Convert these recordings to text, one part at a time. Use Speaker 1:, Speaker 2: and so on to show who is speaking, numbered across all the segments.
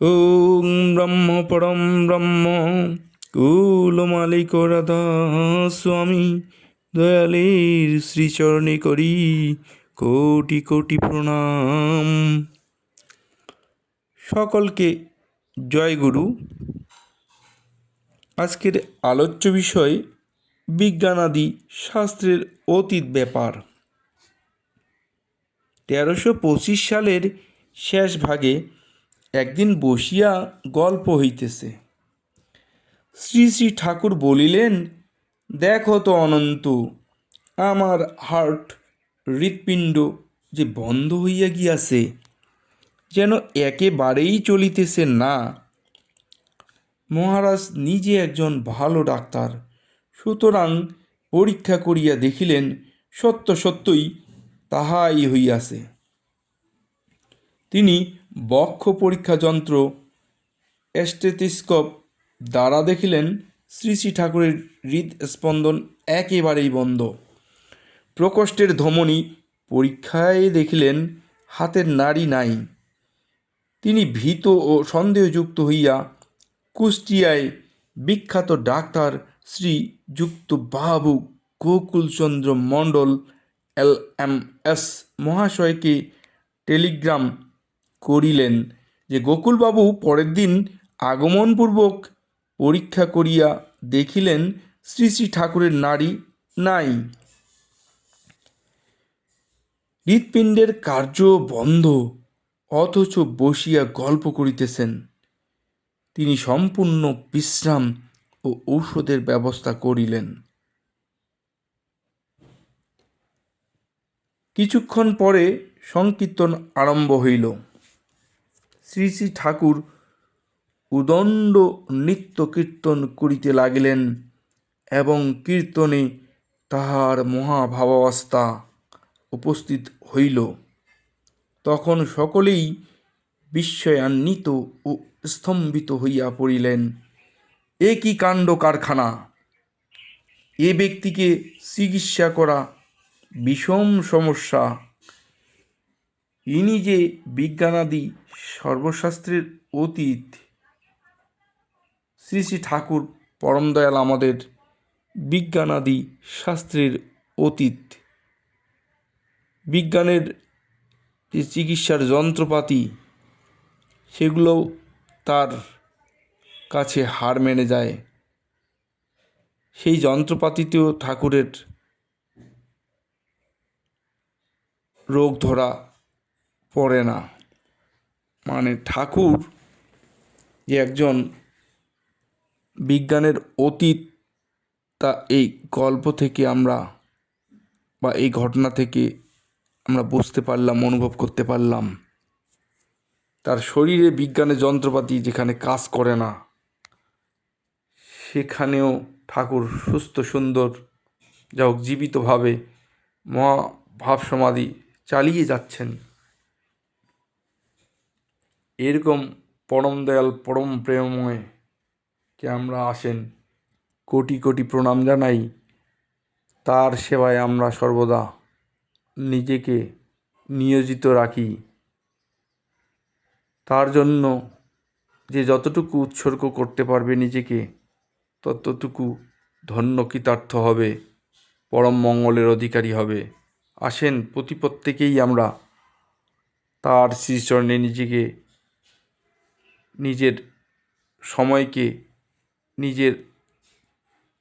Speaker 1: ওং ব্রহ্ম পরম ব্রহ্ম কুল মালিক রাধা স্বামী দয়ালের শ্রীচরণে করি কোটি কোটি প্রণাম। সকলকে জয় গুরু। আজকের আলোচ্য বিষয় বিজ্ঞানাদি শাস্ত্রের অতীত ব্যাপার। তেরোশো পঁচিশ সালের শেষ ভাগে একদিন বসিয়া গল্প হইতেছে। শ্রী শ্রী ঠাকুর বলিলেন, দেখো তো অনন্ত, আমার হার্ট হৃৎপিণ্ড যে বন্ধ হইয়া গিয়াছে, যেন একেবারেই চলিতেছে না। মহারাজ নিজে একজন ভালো ডাক্তার, সুতরাং পরীক্ষা করিয়া দেখিলেন, সত্য সত্যই তাহাই হইয়াছে। তিনি বক্ষ পরীক্ষা যন্ত্র এস্টেথিস্কোপ দ্বারা দেখিলেন শ্রী শ্রী ঠাকুরের হৃদস্পন্দন একেবারেই বন্ধ। প্রকোষ্ঠের ধমনী পরীক্ষায় দেখিলেন হাতের নাড়ি নাই। তিনি ভীত ও সন্দেহযুক্ত হইয়া কুষ্টিয়ায় বিখ্যাত ডাক্তার শ্রী যুক্ত বাবু Gokulchandra Mondal L M S মহাশয়কে টেলিগ্রাম করিলেন যে গোকুলবাবু পরের দিন আগমনপূর্বক পরীক্ষা করিয়া দেখিলেন শ্রী শ্রী ঠাকুরের নারী নাই। হৃৎপিণ্ডের কার্য বন্ধ, অথচ বসিয়া গল্প করিতেছেন। তিনি সম্পূর্ণ বিশ্রাম ও ঔষধের ব্যবস্থা করিলেন। কিছুক্ষণ পরে সংকীর্তন আরম্ভ হইল। শ্রী শ্রী ঠাকুর উদণ্ড নিত্য কীর্তন করিতে লাগিলেন এবং কীর্তনে তাহার মহাভাবাবস্থা উপস্থিত হইল। তখন সকলেই বিস্ময়ান্বিত ও স্তম্ভিত হইয়া পড়িলেন, এ কি কাণ্ড কারখানা? এ ব্যক্তিকে চিকিৎসা করা বিষম সমস্যা। ইনি যে বিজ্ঞানাদি সর্বশাস্ত্রের অতীত, শ্রী শ্রী ঠাকুর পরম দয়াল আমাদের বিজ্ঞানাদি শাস্ত্রের অতীত। বিজ্ঞানের যে চিকিৎসার যন্ত্রপাতি, সেগুলো তার কাছে হার মেনে যায়। সেই যন্ত্রপাতিতেও ঠাকুরের রোগ ধরা পড়ে না। মানে ঠাকুর যে একজন বিজ্ঞানের অতীত, তা এই গল্প থেকে আমরা বা এই ঘটনা থেকে আমরা বুঝতে পারলাম, অনুভব করতে পারলাম। তার শরীরে বিজ্ঞানের যন্ত্রপাতি যেখানে কাজ করে না, সেখানেও ঠাকুর সুস্থ, সুন্দর, যা হোক জীবিতভাবে মহাভাব সমাধি চালিয়ে যাচ্ছেন। এরকম পরম দয়াল, পরম প্রেমময় কে আমরা আসেন কোটি কোটি প্রণাম জানাই। তার সেবায় আমরা সর্বদা নিজেকে নিয়োজিত রাখি। তার জন্য যে যতটুকু উৎসর্গ করতে পারবে নিজেকে, ততটুকু ধন্য কৃতার্থ হবে, পরম মঙ্গলের অধিকারী হবে। আসেন প্রতি প্রত্যেকেই আমরা তার শ্রীচরণে নিজেকে নিজের সময়কে, নিজের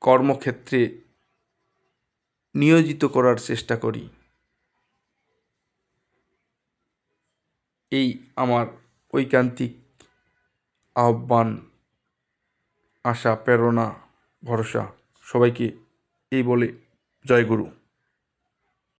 Speaker 1: কর্মক্ষেত্রে নিয়োজিত করার চেষ্টা করি। এই আমার ঐকান্তিক আহ্বান, আশা, প্রেরণা, ভরসা। সবাইকে এই বলে জয় গুরু।